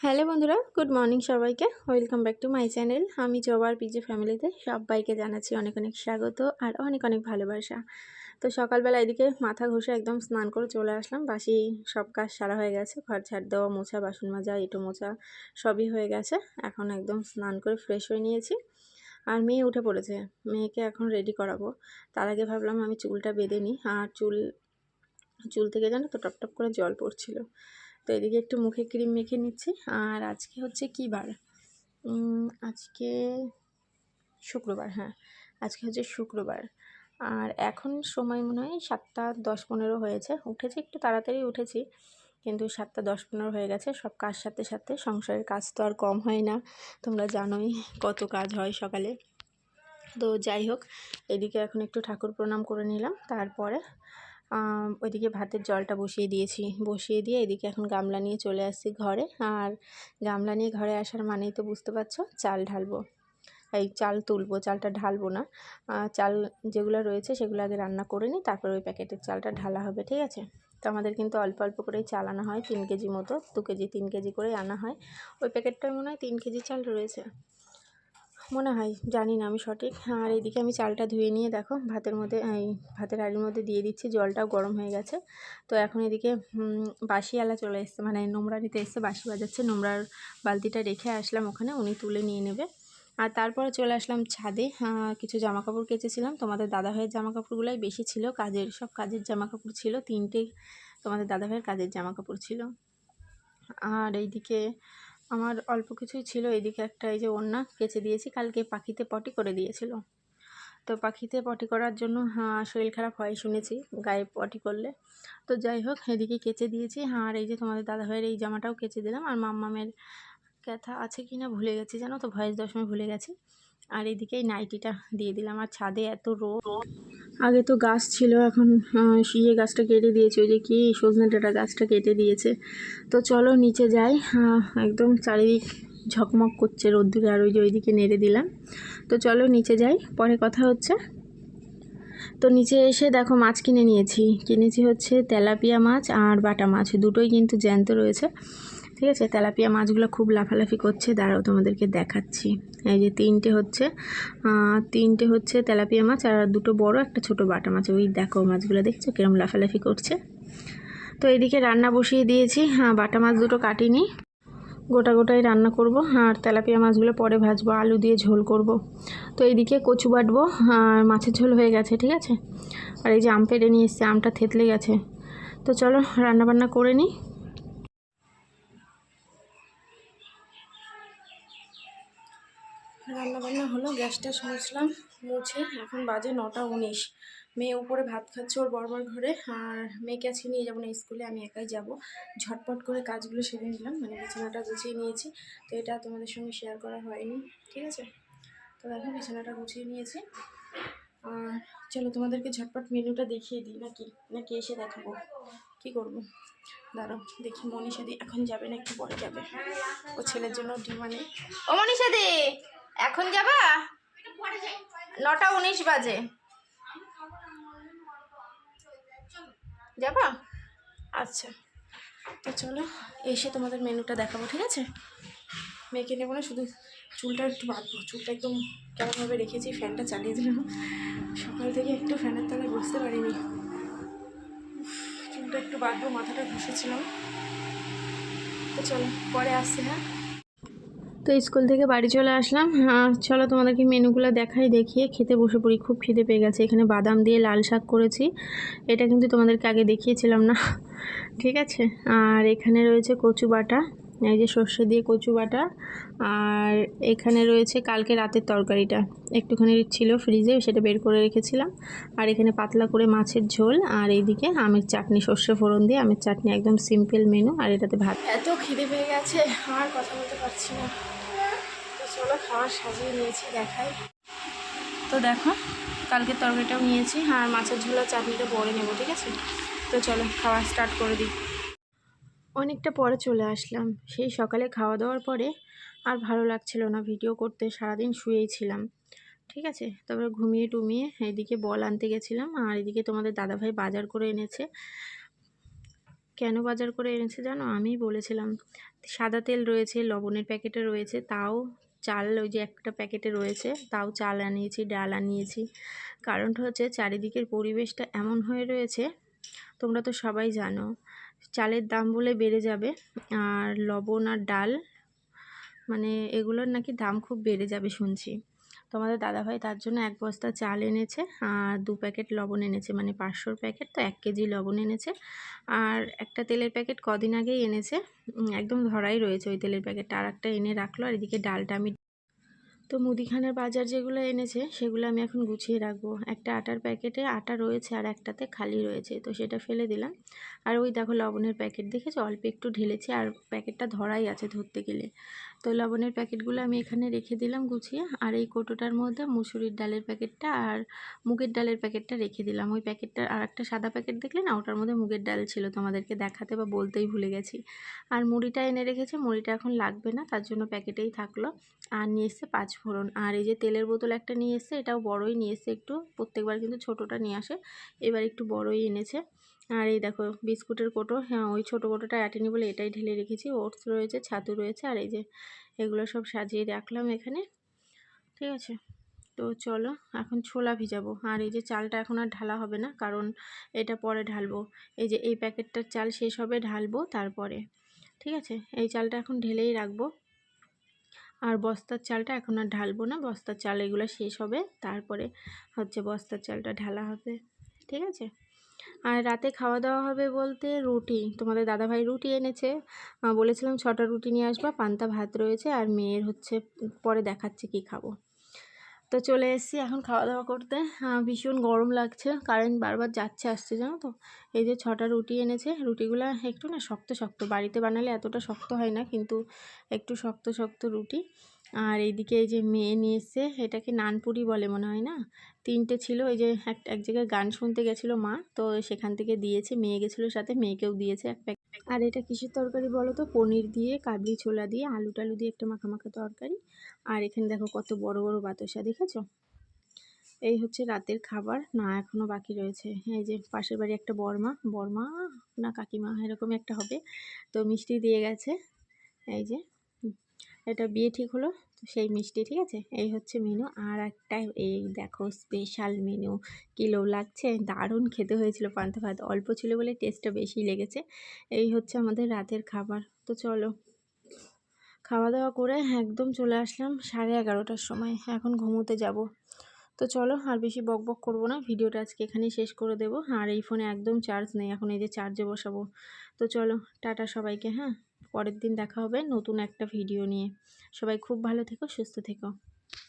Hello বন্ধুরা, good morning সবাইকে। Welcome back to my channel আমি জবার পিজি ফ্যামিলিতে সবাইকে জানাচ্ছি অনেক অনেক স্বাগত আর অনেক অনেক ভালোবাসা। তো সকালবেলা এদিকে মাথা ঘষে একদম স্নান করে চলে আসলাম। বাসি সব কাজ সারা হয়ে গেছে। ঘর ঝাড় দেওয়া, মোছা, বাসন মাজা এটো মোছা সবই হয়ে গেছে। এখন একদম স্নান করে ফ্রেশ হয়ে নিয়েছি। আর মেয়ে উঠে পড়েছে। মেয়েকে এখন রেডি করাবো। তার আগে ভাবলাম আমি চুলটা বেঁধে নিই। আর চুল চুল থেকে জানো তো টপ টপ করে জল পড়ছিল। তো এদিকে একটু মুখে ক্রিম মেখে নিচ্ছি। আর আজকে হচ্ছে কী বার? আজকে শুক্রবার হ্যাঁ। আজকে হচ্ছে শুক্রবার। আর এখন সময় মনে হয় সাতটা দশ পনেরো হয়েছে। উঠেছি, একটু তাড়াতাড়ি উঠেছি, কিন্তু সাতটা দশ পনেরো হয়ে গেছে। সব কাজ সাথে সাথে সংসারের কাজ তো আর কম হয় না। তোমরা জানোই কত কাজ হয় সকালে। তো যাই হোক, এদিকে এখন একটু ঠাকুর প্রণাম করে নিলাম। তারপরে ওইদিকে ভাতের জলটা বসিয়ে দিয়েছি। বসিয়ে দিয়ে এদিকে এখন গামলা নিয়ে চলে আসছি ঘরে। আর গামলা নিয়ে ঘরে আসার মানেই তো বুঝতে পারছ, চাল ঢালবো। এই চাল তুলবো, চালটা ঢালবো না। চাল যেগুলো রয়েছে সেগুলো আগে রান্না করে নিই, তারপর ওই প্যাকেটের চালটা ঢালা হবে, ঠিক আছে? তো আমাদের কিন্তু অল্প অল্প করেই চাল আনা হয়, তিন কেজি মতো, দু কেজি, তিন কেজি করেই আনা হয়। ওই প্যাকেটটায় মনে হয় তিন কেজি চাল রয়েছে। মনে হয়, জানি না আমি সঠিক। আর এইদিকে আমি চালটা ধুয়ে নিয়ে দেখো, ভাতের মধ্যে, এই ভাতের হাঁড়ির মধ্যে দিয়ে দিচ্ছি, জলটাও গরম হয়ে গেছে। তো এখন এদিকে বাসি আলা চলে এসছে মানে নোংরা নিতে এসছে, বাসি বাজাচ্ছে, নোংরার বালতিটা রেখে আসলাম ওখানে, উনি তুলে নিয়ে নেবে। আর তারপরে চলে আসলাম ছাদে কিছু জামা কাপড় কেচেছিলাম। তোমাদের দাদাভাইয়ের জামা কাপড়গুলোই বেশি ছিল, কাজের, সব কাজের জামা কাপড় ছিল, তিনটে তোমাদের দাদাভাইয়ের কাজের জামা কাপড় ছিল। আর এইদিকে আমার অল্প কিছুই ছিল, এদিকে একটা এই যে ওড়না কেচে দিয়েছি, কালকে পাখিতে পটি করে দিয়েছিল। তো পাখিতে পটি করার জন্য হ্যাঁ শরীর খারাপ হয় শুনেছি গায়ে পটি করলে। তো যাই হোক, এদিকে কেচে দিয়েছি। হ্যাঁ আর এই যে তোমাদের দাদাভাইয়ের এই জামাটাও কেচে দিলাম। আর মাম্মামের কথা আছে কি না ভুলে গেছি, জানো তো, ভয়েস দশমে ভুলে গেছি। আর এদিকে এই নাইটিটা দিয়ে দিলাম। আর ছাদে এত রোদ। আগে তো গাছ ছিল, এখন ইয়ে গাছটা কেটে দিয়েছে। ওই যে কি সজনে ডাটা গাছটা কেটে দিয়েছে। তো চলো নিচে যাই। একদম চারিদিক ঝকমক করছে রোদ্দুরে, আর ওই যে ওইদিকে নেড়ে দিলাম। তো চলো নিচে যাই, পরে কথা হচ্ছে। তো নিচে এসে দেখো মাছ কিনে নিয়েছি। কিনেছি হচ্ছে তেলাপিয়া মাছ আর বাটা মাছ। দুটোই কিন্তু জ্যান্ত রয়েছে। ঠিক আছে? তেলাপিয়া মাছগুলো খুব লাফালাফি করছে। দাঁড়াও, তোমাদেরকে দেখাচ্ছি। এই যে তিনটে হচ্ছে তিনটে হচ্ছে তেলাপিয়া মাছ আর দুটো বড়, একটা ছোট বাটা মাছ। ওই দেখো মাছগুলো দেখছ কিরম লাফালাফি করছে? তো এইদিকে রান্না বসিয়ে দিয়েছি। হ্যাঁ বাটা মাছ দুটো কাটিনি। গোটা গোটাই রান্না করব। আর তেলাপিয়া মাছগুলো পরে ভাজবো, আলু দিয়ে ঝোল করব। তো এইদিকে কচু বাটবো। আর মাছের ঝোল হয়ে গেছে, ঠিক আছে? আর এই যে আম পেড়ে নিয়ে এসছে, আমটা থেতলে গেছে। তো চলো রান্না বান্না করে নিই। রান্নাবান্না হলো, গ্যাসটা শুনেছিলাম মুছে এখন বাজে নটা উনিশ। মেয়ে উপরে ভাত খাচ্ছে ওর বরবার ঘরে, আর মেয়েকে আজকে নিয়ে যাব না, স্কুলে আমি একাই যাব। ঝটপট করে কাজগুলো সেরে নিলাম মানে বিছানাটা গুছিয়ে নিয়েছি, তো এটা তোমাদের সঙ্গে শেয়ার করা হয়নি, ঠিক আছে? তো দেখো, বিছানাটা গুছিয়ে নিয়েছি। আর চলো, তোমাদেরকে ঝটপট মেনুটা দেখিয়ে দিই, নাকি? নাকি এসে দেখাবো? কি করব? দাঁড়ো দেখি মনীষাদি এখন যাবে না একটু পরে যাবে? ও ছেলের জন্য ডিমানে ও মনীষাদি! এখন যাবা? নটা উনিশ বাজে। যাবা? আচ্ছা। তো চলো, এসে তোমাদের মেনুটা দেখাবো, ঠিক আছে? মেয়েকে নেব না শুধু চুলটা একটু বাঁধবো। চুলটা একদম কেমনভাবে রেখেছি, ফ্যানটা চালিয়ে দিলাম। সকাল থেকে একটু ফ্যানের তলায় বসতে পারিনি। চুলটা একটু বাঁধবো, মাথাটা ঘষেছিলাম। তো চলো, পরে আসছে হ্যাঁ? তো স্কুল থেকে বাড়ি চলে আসলাম। চলো তোমাদেরকে মেনুগুলো দেখাই, দেখিয়ে খেতে বসে পড়ি। খুব খিদে পেয়ে গেছে। এখানে বাদাম দিয়ে লাল শাক করেছি। এটা কিন্তু তোমাদেরকে আগে দেখিয়েছিলাম না। ঠিক আছে? আর এখানে রয়েছে কচু বাটা। এই যে সর্ষে দিয়ে কচু বাটা। আর এখানে রয়েছে কালকে রাতের তরকারিটা। একটুখানি ছিল ফ্রিজে, সেটা বের করে রেখেছিলাম। আর এখানে পাতলা করে মাছের ঝোল। আর এইদিকে আমের চাটনি, সর্ষে ফোড়ন দিয়ে আমের চাটনি, একদম সিম্পল মেনু। আর এটাতে ভাত। এত খিদে পেয়ে গেছে। আর কথা বলতে পারছি না। চলো খাওয়া সাজিয়ে নিয়েছি দেখাই। তো দেখো কালকে তরকারিটাও নিয়েছি। আর মাছের ঝোল চাটনিটা পরে নেব ঠিক আছে? তো চলো খাওয়া স্টার্ট করে দিই। অনেকটা পরে চলে আসলাম। সেই সকালে খাওয়া দাওয়ার পরে আর ভালো লাগছিল না ভিডিও করতে। সারাদিন শুয়েই ছিলাম ঠিক আছে? তারপরে ঘুমিয়ে টুমিয়ে এদিকে বল আনতে গেছিলাম আর এদিকে তোমাদের দাদাভাই বাজার করে এনেছে। কেন বাজার করে এনেছে জানো? আমি বলেছিলাম। সাদা তেল রয়েছে লবণের প্যাকেটে রয়েছে তাও চাল ওই যে একটা প্যাকেটে রয়েছে, তাও চাল আনিয়েছি, ডাল আনিয়েছি। কারণ হচ্ছে চারিদিকের পরিবেশটা এমন হয়ে রয়েছে, তোমরা তো সবাই জানো, চালের দাম বলে বেড়ে যাবে আর লবণ আর ডাল মানে এগুলোর নাকি দাম খুব বেড়ে যাবে শুনছি। তোমাদের দাদাভাই তার জন্য এক বস্তা চাল এনেছে, আর দু প্যাকেট লবণ এনেছে মানে পাঁচশোর প্যাকেট তো এক কেজি লবণ এনেছে। আর একটা তেলের প্যাকেট কদিন আগেই এনেছে একদম ধরাই রয়েছে ওই তেলের প্যাকেটটা। আর একটা এনে রাখল, আর এদিকে ডালটা আমি তো মুদিখানার বাজার যেগুলো এনেছে, সেগুলো আমি এখন গুছিয়ে রাখব। একটা আটার প্যাকেটে আটা রয়েছে আর একটাতে খালি রয়েছে, তো সেটা ফেলে দিলাম। আর ওই দেখো লবণের প্যাকেট, দেখেছ? অল্প একটু ঢেলেছি, আর প্যাকেটটা ধরাই আছে ধরতে গেলে। তো লবণের প্যাকেটগুলো আমি এখানে রেখে দিলাম গুছিয়ে, আর এই কোটোটার মধ্যে মুসুরির ডালের প্যাকেটটা আর মুগের ডালের প্যাকেটটা রেখে দিলাম। ওই প্যাকেটটা আর একটা সাদা প্যাকেট দেখলে না, ওটার মধ্যে মুগের ডাল ছিল তোমাদেরকে দেখাতে বা বলতেই ভুলে গেছি। আর মুড়িটা এনে রেখেছে, মুড়িটা এখন লাগবে না, তার জন্য প্যাকেটেই থাকল। আর নিয়ে এসছে পাঁচ ফোড়ন। আর এই যে তেলের বোতল একটা নিয়ে এসছে, এটাও বড়ই নিয়ে এসছে একটু, প্রত্যেকবার কিন্তু ছোটোটা নিয়ে আসে, এবার একটু বড়ই এনেছে। আর এই দেখো বিস্কুটের কোটো হ্যাঁ ওই ছোটো কোটোটা অ্যাটেনি বলে এটাই ঢেলে রেখেছি। ওটস রয়েছে, ছাতু রয়েছে, আর এই যে এগুলো সব সাজিয়ে রাখলাম এখানে, ঠিক আছে? তো চলো, এখন ছোলা ভিজাবো। আর এই যে চালটা এখন আর ঢালা হবে না, কারণ এটা পরে ঢালবো। এই যে এই প্যাকেটটার চাল শেষ হবে, ঢালবো তারপরে, ঠিক আছে? এই চালটা এখন ঢেলেই রাখব। আর বস্তার চালটা এখন আর ঢালবো না, বস্তার চাল এগুলো শেষ হবে, তারপরে হচ্ছে বস্তার চালটা ঢালা হবে, ঠিক আছে? আর রাতে খাওয়া দাওয়া হবে বলতে রুটি। তোমাদের দাদাভাই রুটি এনেছে। বলেছিলাম ছটা রুটি নিয়ে আসবা, পান্তা, ভাত রয়েছে আর মেয়ের হচ্ছে পরে দেখাচ্ছে কি খাব। তো চলে এসেছি এখন খাওয়া দাওয়া করতে ভীষণ গরম লাগছে, কারেন্ট বারবার যাচ্ছে আসছে, জানো তো? এই যে ছটা রুটি এনেছে, রুটিগুলো একটু না শক্ত শক্ত। বাড়িতে বানালে এতটা শক্ত হয় না, কিন্তু একটু শক্ত শক্ত রুটি। আর এইদিকে এই যে মেয়ে নিয়ে এসছে, এটাকে নানপুরি বলে মনে হয় না? তিনটে ছিল, এই যে এক এক জায়গায় গান শুনতে গেছিল মা, তো সেখান থেকে দিয়েছে, মেয়ে গেছিল সাথে, মেয়েকেও দিয়েছে এক প্যাকেট আর এটা কিসের তরকারি বলো তো? পনির দিয়ে, কাবলি ছোলা দিয়ে, আলু টালু দিয়ে একটা মাখা তরকারি। আর এখানে দেখো কত বড় বড় বাতাসা, দেখেছ? এই হচ্ছে রাতের খাবার, না এখনও বাকি রয়েছে। এই যে পাশের বাড়ি একটা বর্মা বর্মা না কাকিমা, এরকমই একটা হবে। তো মিষ্টি দিয়ে গেছে, এই যে এটা বিয়ে ঠিক হলো, তো সেই মিষ্টি, ঠিক আছে? এই হচ্ছে মেনু আর একটা এই দেখো স্পেশাল মেনু কিলো লাগছে? দারুণ খেতে হয়েছিল পান্তা ভাত, অল্প ছিল বলে টেস্টটা বেশি লেগেছে। এই হচ্ছে আমাদের রাতের খাবার, তো চলো। খাওয়া দাওয়া করে একদম চলে আসলাম সাড়ে এগারোটার সময়, এখন ঘুমোতে যাব। তো চলো, আর বেশি বক বক করব না, ভিডিওটা আজকে এখানেই শেষ করে দেবো, আর এই ফোনে একদম চার্জ নেই, এখন এই যে চার্জে বসাবো। তো চলো, টাটা সবাইকে হ্যাঁ? পরের দিন দেখা হবে নতুন একটা ভিডিও নিয়ে। সবাই খুব ভালো থেকো সুস্থ থেকো।